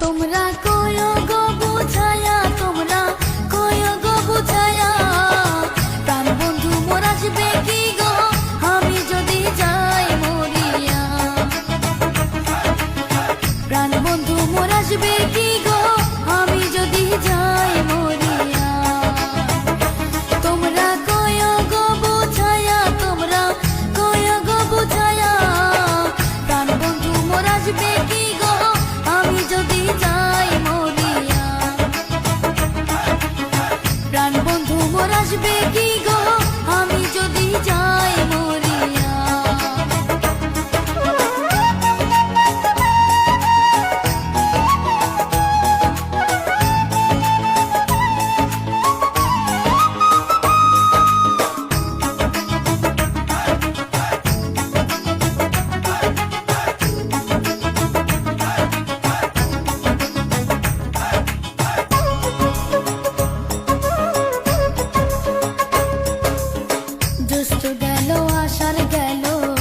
তোমরা কোয়ো দুষ্ট গেল আসার গেল।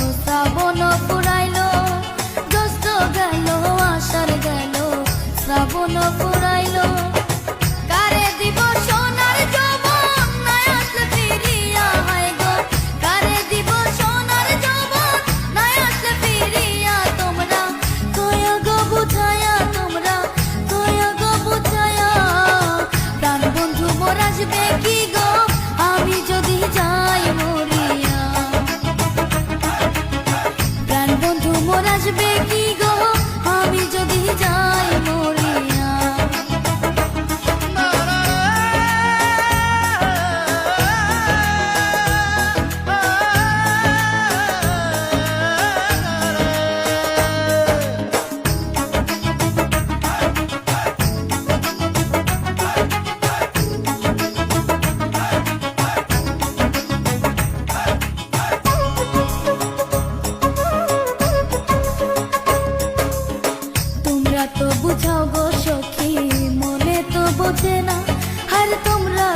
বোঝে না। আর তোমরা